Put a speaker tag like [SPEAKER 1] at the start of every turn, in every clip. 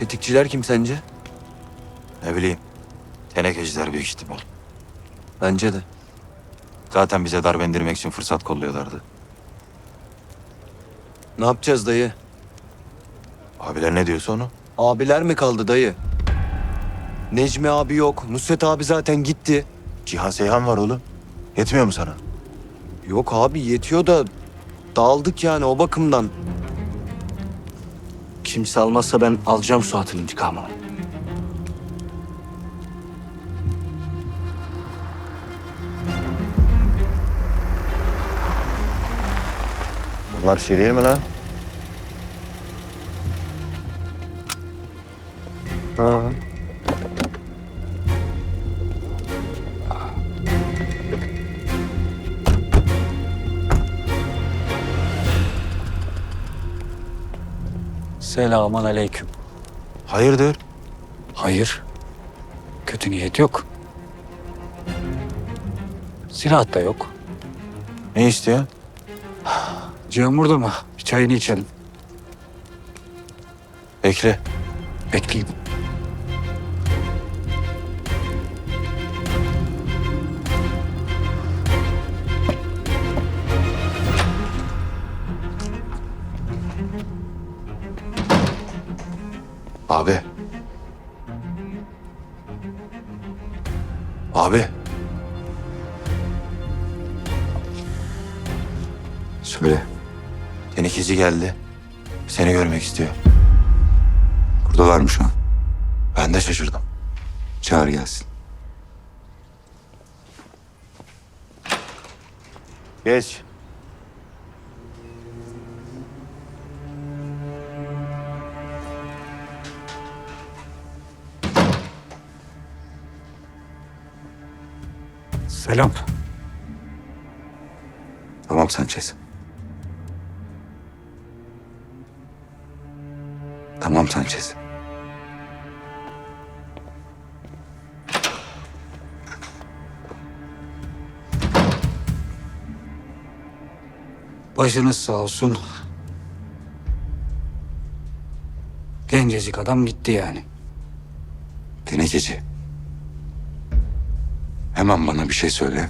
[SPEAKER 1] Tetikçiler kim sence?
[SPEAKER 2] Ne bileyim. Tenekeciler büyük ihtimal.
[SPEAKER 1] Bence de.
[SPEAKER 2] Zaten bize darbe indirmek için fırsat kolluyorlardı.
[SPEAKER 1] Ne yapacağız dayı?
[SPEAKER 2] Abiler ne diyorsa onu?
[SPEAKER 1] Abiler mi kaldı dayı? Necmi abi yok. Nusret abi zaten gitti.
[SPEAKER 2] Cihan Seyhan var oğlum. Yetmiyor mu sana?
[SPEAKER 1] Yok abi yetiyor da dağıldık yani o bakımdan.
[SPEAKER 3] Kimse almazsa ben alacağım Suat'ın intikamını.
[SPEAKER 2] Bunlar şey değil mi lan?
[SPEAKER 1] Ha.
[SPEAKER 3] Selamun aleyküm.
[SPEAKER 2] Hayırdır?
[SPEAKER 3] Hayır. Kötü niyet yok. Silah da yok.
[SPEAKER 2] Ne istiyor?
[SPEAKER 3] Cihan burada mı? Bir çayını içelim.
[SPEAKER 2] Bekle.
[SPEAKER 3] Bekleyeyim.
[SPEAKER 2] Abi. Abi.
[SPEAKER 4] Söyle.
[SPEAKER 2] Tenekeci geldi. Seni görmek istiyor.
[SPEAKER 4] Buradalar mı şu an?
[SPEAKER 2] Ben de şaşırdım.
[SPEAKER 4] Çağır gelsin.
[SPEAKER 2] Geç.
[SPEAKER 3] Selam.
[SPEAKER 4] Tamam Sanchez. Tamam Sanchez.
[SPEAKER 3] Başınız sağ olsun. Gencecik adam gitti yani.
[SPEAKER 4] Tenekeci. Hemen bana bir şey söyle.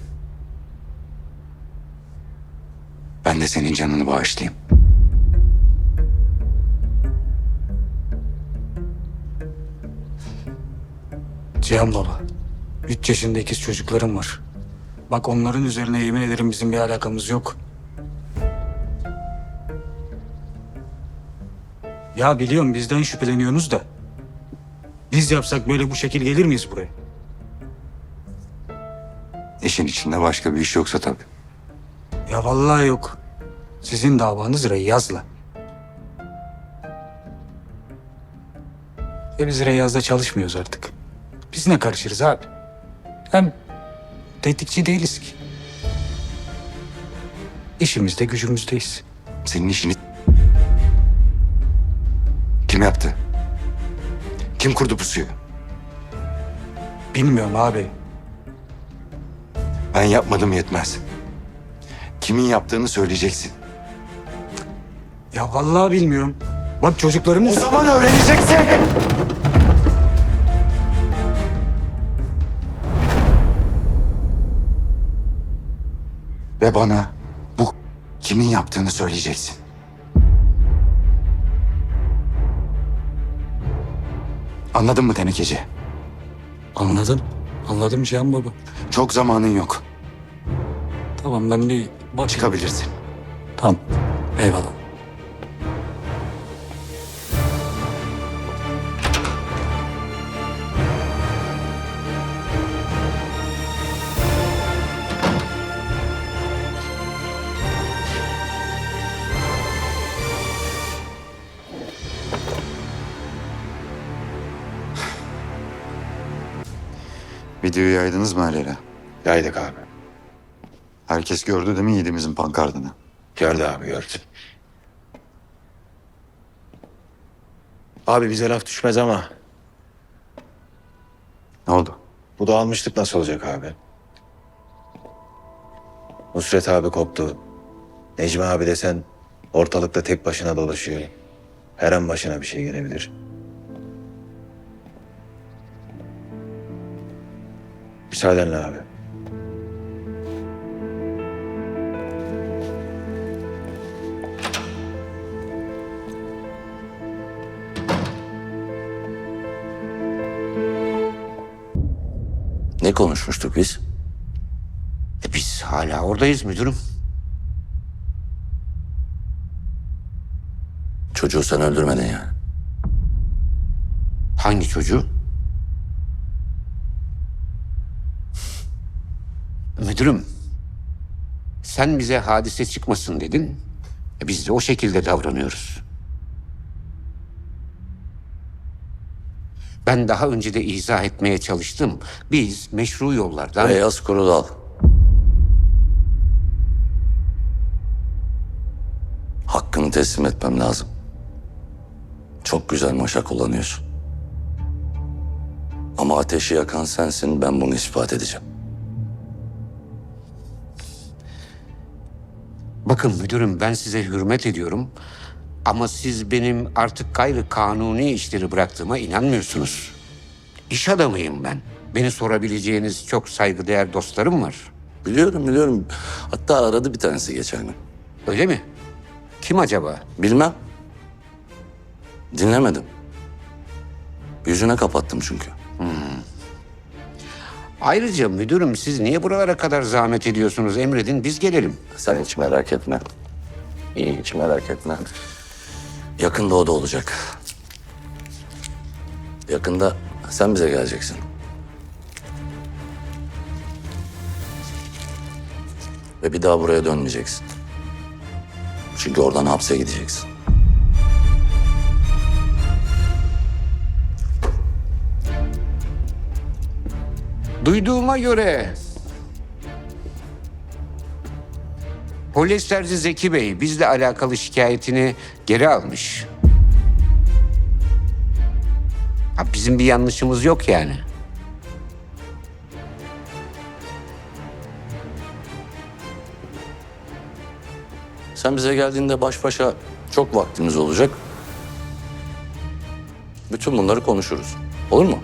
[SPEAKER 4] Ben de senin canını bağışlayayım.
[SPEAKER 3] Cihan baba. Üç yaşında ikiz çocuklarım var. Bak onların üzerine yemin ederim bizim bir alakamız yok. Ya biliyorum bizden şüpheleniyorsunuz da. Biz yapsak böyle bu şekil gelir miyiz buraya?
[SPEAKER 4] İşin içinde başka bir iş yoksa tabii.
[SPEAKER 3] Ya vallahi yok. Sizin davanız Reyyaz'la. E biz Reyyaz'da çalışmıyoruz artık. Biz ne karışırız abi? Hem tetikçi değiliz ki. İşimizde gücümüzdeyiz.
[SPEAKER 4] Senin işini... Kim yaptı? Kim kurdu pusuyu?
[SPEAKER 3] Bilmiyorum abi.
[SPEAKER 4] Ben yapmadım yetmez. Kimin yaptığını söyleyeceksin.
[SPEAKER 3] Ya vallahi bilmiyorum. Bak çocuklarımız...
[SPEAKER 4] zaman öğreneceksin. Ve bana bu kimin yaptığını söyleyeceksin. Anladın mı tenekeci?
[SPEAKER 3] Anladım. Anladım Cihan baba.
[SPEAKER 4] Çok zamanın yok.
[SPEAKER 3] Tamam ben bir bakayım.
[SPEAKER 4] Çıkabilirsin.
[SPEAKER 3] Tamam. Eyvallah.
[SPEAKER 4] Videoyu yaydınız mı Aleyla?
[SPEAKER 2] Yaydık abi.
[SPEAKER 4] Herkes gördü değil mi Yiğidimizin pankartını?
[SPEAKER 2] Gördü abi gördü. Abi bize laf düşmez ama
[SPEAKER 4] Ne oldu?
[SPEAKER 2] bu da almıştık nasıl olacak abi? Nusret abi koptu. Necmi abi desen ortalıkta tek başına dolaşıyor. Her an başına bir şey gelebilir.
[SPEAKER 5] Müsaadenle abi.
[SPEAKER 6] Ne konuşmuştuk biz?
[SPEAKER 7] E biz hala oradayız müdürüm.
[SPEAKER 6] Çocuğu sen öldürmedin yani.
[SPEAKER 7] Hangi çocuğu? Müdürüm, sen bize hadise çıkmasın dedin. E biz de o şekilde davranıyoruz. Ben daha önce de izah etmeye çalıştım. Biz meşru yollardan...
[SPEAKER 6] Beyaz Kurudal. Hakkını teslim etmem lazım. Çok güzel maşa kullanıyorsun. Ama ateşi yakan sensin, ben bunu ispat edeceğim.
[SPEAKER 7] Bakın müdürüm ben size hürmet ediyorum. Ama siz benim artık gayrı kanuni işleri bıraktığıma inanmıyorsunuz. İş adamıyım ben. Beni sorabileceğiniz çok saygıdeğer dostlarım var.
[SPEAKER 6] Biliyorum, biliyorum. Hatta aradı bir tanesi geçen gün.
[SPEAKER 7] Öyle mi? Kim acaba?
[SPEAKER 6] Bilmem. Dinlemedim. Yüzüne kapattım çünkü.
[SPEAKER 7] Ayrıca müdürüm siz niye buralara kadar zahmet ediyorsunuz? Emredin biz gelelim.
[SPEAKER 6] Sen hiç merak etme. İyi hiç merak etme. Yakında o da olacak. Yakında sen bize geleceksin. Ve bir daha buraya dönmeyeceksin. Çünkü oradan hapse gideceksin.
[SPEAKER 7] Duyduğuma göre... Polyesterci Zeki Bey bizle alakalı şikayetini geri almış. Ha, bizim bir yanlışımız yok yani.
[SPEAKER 6] Sen bize geldiğinde baş başa çok vaktimiz olacak. Bütün bunları konuşuruz. Olur mu?